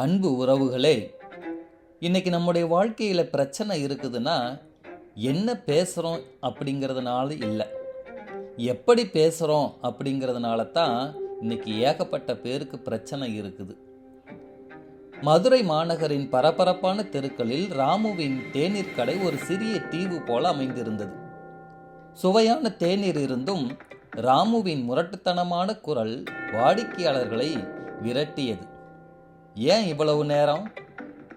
அன்பு உறவுகளே இன்னைக்கு நம்முடைய வாழ்க்கையில் பிரச்சனை இருக்குதுன்னா என்ன பேசுகிறோம் அப்படிங்கிறதுனால இல்லை. எப்படி பேசுகிறோம் அப்படிங்கிறதுனால தான் இன்னைக்கு ஏகப்பட்ட பேருக்கு பிரச்சனை இருக்குது. மதுரை மாநகரின் பரபரப்பான தெருக்களில் ராமுவின் தேநீர் கடை ஒரு சிறிய தீவு போல அமைந்திருந்தது. சுவையான தேநீர் இருந்தும் ராமுவின் முரட்டுத்தனமான குரல் வாடிக்கையாளர்களை விரட்டியது. ஏன் இவ்வளவு நேரம்?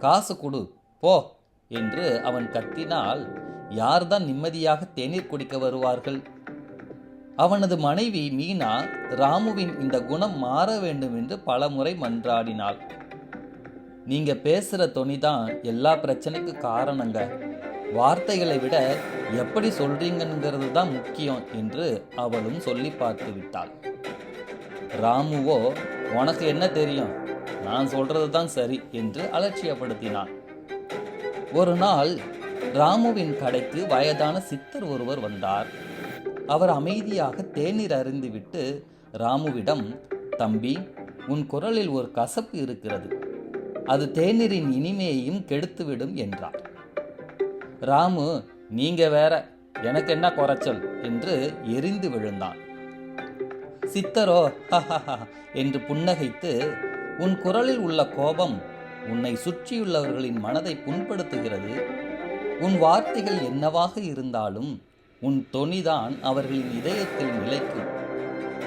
காசு கொடு போ என்று அவன் கத்தினால் யார்தான் நிம்மதியாக தேநீர் குடிக்க வருவார்கள்? அவனது மனைவி மீனா ராமுவின் இந்த குணம் மாற வேண்டும் என்று பலமுறை மன்றாடினாள். நீங்க பேசுற தொனிதான் எல்லா பிரச்சனைக்கு காரணங்க. வார்த்தைகளை விட எப்படி சொல்றீங்கிறது தான் முக்கியம் என்று அவளும் சொல்லி பார்த்து விட்டாள் ராமுவோ உனக்கு என்ன தெரியும்? நான் சொல்றது தான் சரி என்று அலட்சியப்படுத்தினான். ஒரு நாள் ராமுவின் கடைக்கு வயதான சித்தர் ஒருவர் வந்தார். அவர் அமைதியாக தேநீர் அறிந்துவிட்டு ராமுவிடம் தம்பி உன் குரலில் ஒரு கசப்பு இருக்கிறது. அது தேநீரின் இனிமையையும் கெடுத்துவிடும் என்றார். ராமு நீங்க வேற எனக்கு என்ன குறைச்சல்? என்று எரிந்து விழுந்தான். சித்தரோ என்று புன்னகைத்து உன் குரலில் உள்ள கோபம் உன்னை சுற்றியுள்ளவர்களின் மனதை புண்படுத்துகிறது. உன் வார்த்தைகள் என்னவாக இருந்தாலும் உன் தொனிதான் அவர்களின் இதயத்தில் நிலைக்கும்.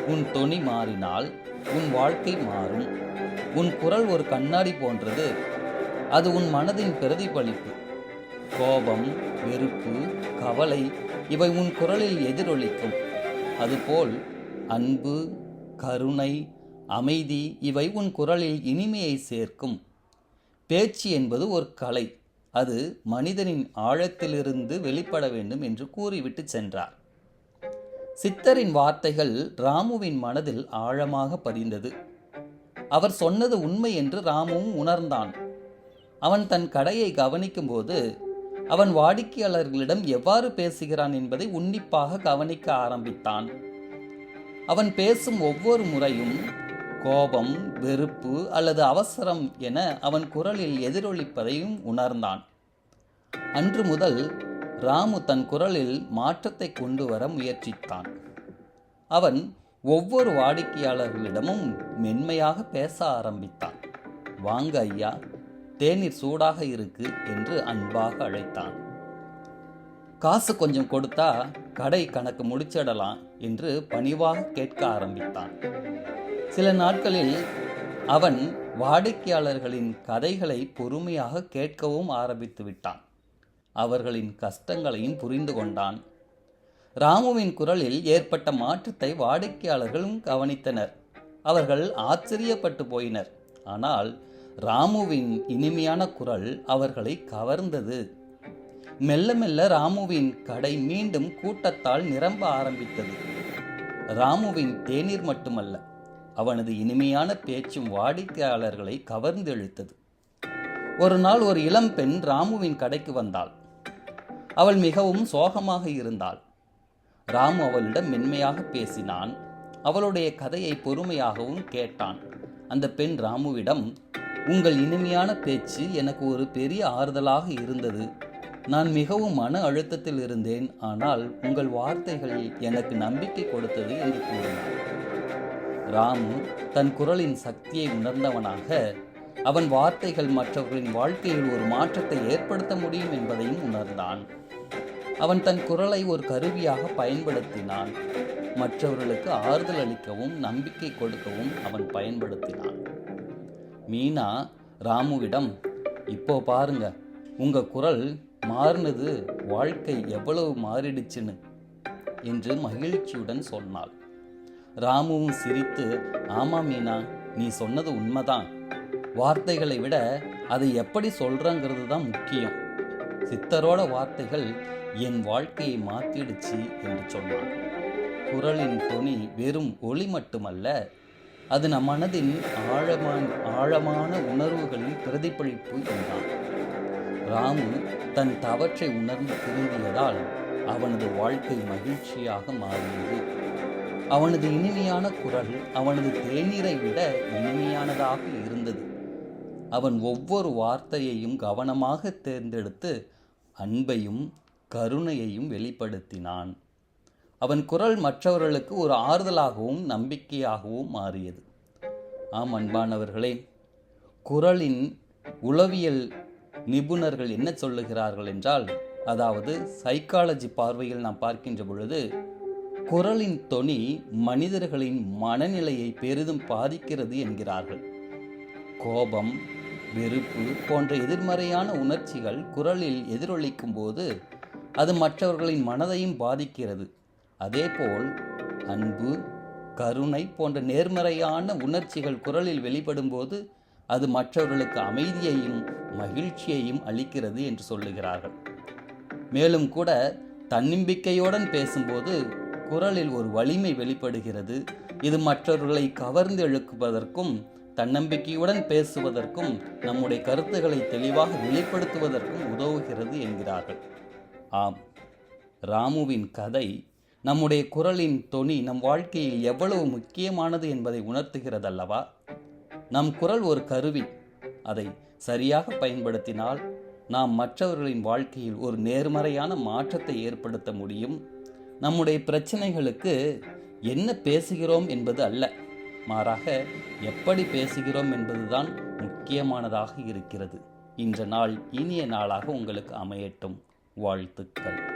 உன் தொனி மாறினால் உன் வாழ்க்கை மாறும். உன் குரல் ஒரு கண்ணாடி போன்றது. அது உன் மனதின் பிரதிபலிப்பு. கோபம் வெறுப்பு கவலை இவை உன் குரலில் எதிரொலிக்கும். அதுபோல் அன்பு கருணை அமைதி இவை உன் குரலில் இனிமையை சேர்க்கும். பேச்சு என்பது ஒரு கலை. அது மனிதனின் ஆழத்திலிருந்து வெளிப்பட வேண்டும் என்று கூறிவிட்டு சென்றார். சித்தரின் வார்த்தைகள் ராமுவின் மனதில் ஆழமாக பதிந்தது. அவர் சொன்னது உண்மை என்று ராமுவும் உணர்ந்தான். அவன் தன் கடையை கவனிக்கும்போது அவன் வாடிக்கையாளர்களிடம் எவ்வாறு பேசுகிறான் என்பதை உன்னிப்பாக கவனிக்க ஆரம்பித்தான். அவன் பேசும் ஒவ்வொரு முறையும் கோபம் வெறுப்பு அல்லது அவசரம் என அவன் குரலில் எதிரொலிப்பதையும் உணர்ந்தான். அன்று முதல் ராமு தன் குரலில் மாற்றத்தை கொண்டு வர முயற்சித்தான். அவன் ஒவ்வொரு வாடிக்கையாளர்களிடமும் மென்மையாக பேச ஆரம்பித்தான். வாங்க ஐயா தேநீர் சூடாக இருக்கு என்று அன்பாக அழைத்தான். காசு கொஞ்சம் கொடுத்தா கடை கணக்கு முடிச்சிடலாம் என்று பணிவாக கேட்க ஆரம்பித்தான். சில நாட்களில் அவன் வாடிக்கையாளர்களின் கதைகளை பொறுமையாக கேட்கவும் ஆரம்பித்து விட்டான். அவர்களின் கஷ்டங்களையும் புரிந்து கொண்டான். ராமுவின் குரலில் ஏற்பட்ட மாற்றத்தை வாடிக்கையாளர்களும் கவனித்தனர். அவர்கள் ஆச்சரியப்பட்டு போயினர். ஆனால் ராமுவின் இனிமையான குரல் அவர்களை கவர்ந்தது. மெல்ல மெல்ல ராமுவின் கடை மீண்டும் கூட்டத்தால் நிரம்ப ஆரம்பித்தது. ராமுவின் தேநீர் மட்டுமல்ல அவனது இனிமையான பேச்சும் வாடிக்கையாளர்களை கவர்ந்தெழுத்தது. ஒரு நாள் ஒரு இளம்பெண் ராமுவின் கடைக்கு வந்தாள். அவள் மிகவும் சோகமாக இருந்தாள். ராமு அவளிடம் மென்மையாக பேசினான். அவளுடைய கதையை பொறுமையாகவும் கேட்டான். அந்த பெண் ராமுவிடம் உங்கள் இனிமையான பேச்சு எனக்கு ஒரு பெரிய ஆறுதலாக இருந்தது. நான் மிகவும் மன அழுத்தத்தில் இருந்தேன். ஆனால் உங்கள் வார்த்தைகள் எனக்கு நம்பிக்கை கொடுத்தது என்று கூறினார் ராமு தன் குரலின் சக்தியை உணர்ந்தவனாக அவன் வார்த்தைகள் மற்றவர்களின் வாழ்க்கையில் ஒரு மாற்றத்தை ஏற்படுத்த முடியும் என்பதையும் உணர்ந்தான். அவன் தன் குரலை ஒரு கருவியாக பயன்படுத்தினான். மற்றவர்களுக்கு ஆறுதல் அளிக்கவும் நம்பிக்கை கொடுக்கவும் அவன் பயன்படுத்தினான். மீனா ராமுவிடம் இப்போ பாருங்க உங்க குரல் மாறினது வாழ்க்கை எவ்வளவு மாறிடுச்சுன்னு என்று மகிழ்ச்சியுடன் சொன்னாள். ராமுவும் சிரித்து ஆமா மீனா நீ சொன்னது உண்மைதான். வார்த்தைகளை விட அதை எப்படி சொல்றங்கிறது தான் முக்கியம். சித்தரோட வார்த்தைகள் என் வாழ்க்கையை மாத்திடுச்சு என்று சொன்னான். குரலின் துணி வெறும் ஒளி மட்டுமல்ல அது நம் மனதின் ஆழமான ஆழமான உணர்வுகளின் பிரதிபலிப்பு என்றான். ராமு தன் தவற்றை உணர்ந்து திரும்பியதால் அவனது வாழ்க்கை மகிழ்ச்சியாக மாறியது. அவனது இனிமையான குரல் அவனது தேநீரை விட இனிமையானதாக இருந்தது. அவன் ஒவ்வொரு வார்த்தையையும் கவனமாக தேர்ந்தெடுத்து அன்பையும் கருணையையும் வெளிப்படுத்தினான். அவன் குரல் மற்றவர்களுக்கு ஒரு ஆறுதலாகவும் நம்பிக்கையாகவும் மாறியது. ஆம் அன்பானவர்களே குரலின் உளவியல் நிபுணர்கள் என்ன சொல்லுகிறார்கள் என்றால் அதாவது சைக்காலஜி பார்வையில் நாம் பார்க்கின்ற பொழுது குரலின் தொனி மனிதர்களின் மனநிலையை பெரிதும் பாதிக்கிறது என்கிறார்கள். கோபம் வெறுப்பு போன்ற எதிர்மறையான உணர்ச்சிகள் குரலில் எதிரொலிக்கும் போது அது மற்றவர்களின் மனதையும் பாதிக்கிறது. அதேபோல் அன்பு கருணை போன்ற நேர்மறையான உணர்ச்சிகள் குரலில் வெளிப்படும்போது அது மற்றவர்களுக்கு அமைதியையும் மகிழ்ச்சியையும் அளிக்கிறது என்று சொல்லுகிறார்கள். மேலும் கூட தன்னம்பிக்கையுடன் பேசும்போது குரலில் ஒரு வலிமை வெளிப்படுகிறது. இது மற்றவர்களை கவர்ந்து இழுக்குவதற்கும் தன்னம்பிக்கையுடன் பேசுவதற்கும் நம்முடைய கருத்துக்களை தெளிவாக வெளிப்படுத்துவதற்கும் உதவுகிறது என்கிறார்கள். ஆம் ராமுவின் கதை நம்முடைய குரலின் தொனி நம் வாழ்க்கையில் எவ்வளவு முக்கியமானது என்பதை உணர்த்துகிறதல்லவா? நம் குரல் ஒரு கருவி. அதை சரியாக பயன்படுத்தினால் நாம் மற்றவர்களின் வாழ்க்கையில் ஒரு நேர்மறையான மாற்றத்தை ஏற்படுத்த முடியும். நம்முடைய பிரச்சனைகளுக்கு என்ன பேசுகிறோம் என்பது அல்ல. மாறாக எப்படி பேசுகிறோம் என்பதுதான் முக்கியமானதாக இருக்கிறது. இன்ற நாள் இனிய நாளாக உங்களுக்கு அமையட்டும். வாழ்த்துக்கள்.